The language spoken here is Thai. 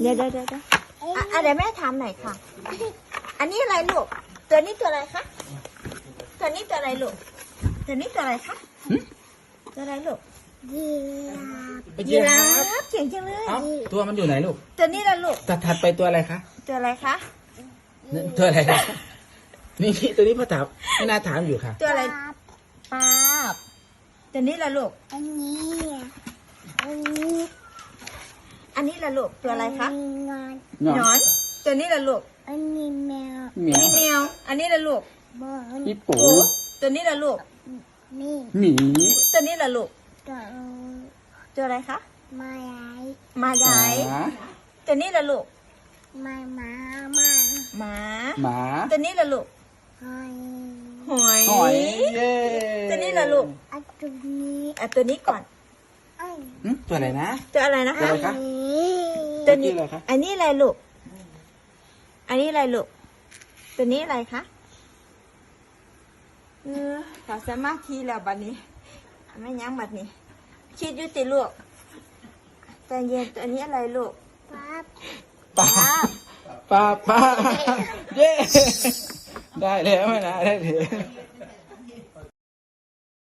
เดี๋ยวเดี๋ยวเดี๋ยวเดี๋ยวอะอะเดี๋ยวแม่ถามหน่อยค่ะ อันนี้อะไรลูก ตัวนี้ตัวอะไรคะ ตัวนี้ตัวอะไรลูก ตัวนี้ตัวอะไรคะ ตัวอะไรลูกไปยีเจียราครับฟเก่งจังเลย เอ้าตัวมันอยู่ไหนลูกตัวนี้ละลูก ตัดถัดไปตัวอะไรคะตัวอะไรคะนี่ตัวอะไรคะนี่นี่ตัวนี้พ่อถามไม่น่าถามอยู่ค่ะ ตัวอะไรปาบตัวนี้ละลูก อันนี้อันนี้ อันนี้ละลูกตัวอะไรคะงอนหนอนหนอน ตัวนี้ละลูกอันนี้แมวเหมีอันยวนี้แมว อันนี้ละลูกบอลฮิปโปปูตัวนี้ละลูก นี่หมีตัวนี้ละลูก ตัวตัวอะไรคะ มาไหลมาไดหมาตัวนี้ละลูก มาหมามาหมา หมาตัวนี้ละลูก หอยหอย หอยเย้ตัวนี้ละลูกอันตัวนี้อะตัวนี้ก่อนอันหึตัวอะไรนะ ตัวอะไรนะตัวคะอะไรคะ นี้ ตัวนี้ชื่ออะไรคะ อันนี้อะไรลูก อันนี้อะไรลูก ตัวนี้อะไรคะเออขอสมาธิแล้วบัดนี้ไม่ยั้งบัดนี้ คิดอยุติลูกใจเย็นตัวนี้อะไรลูกปั๊บปลาปลาปลาเย้ได้แล้วไม่นะได้เลย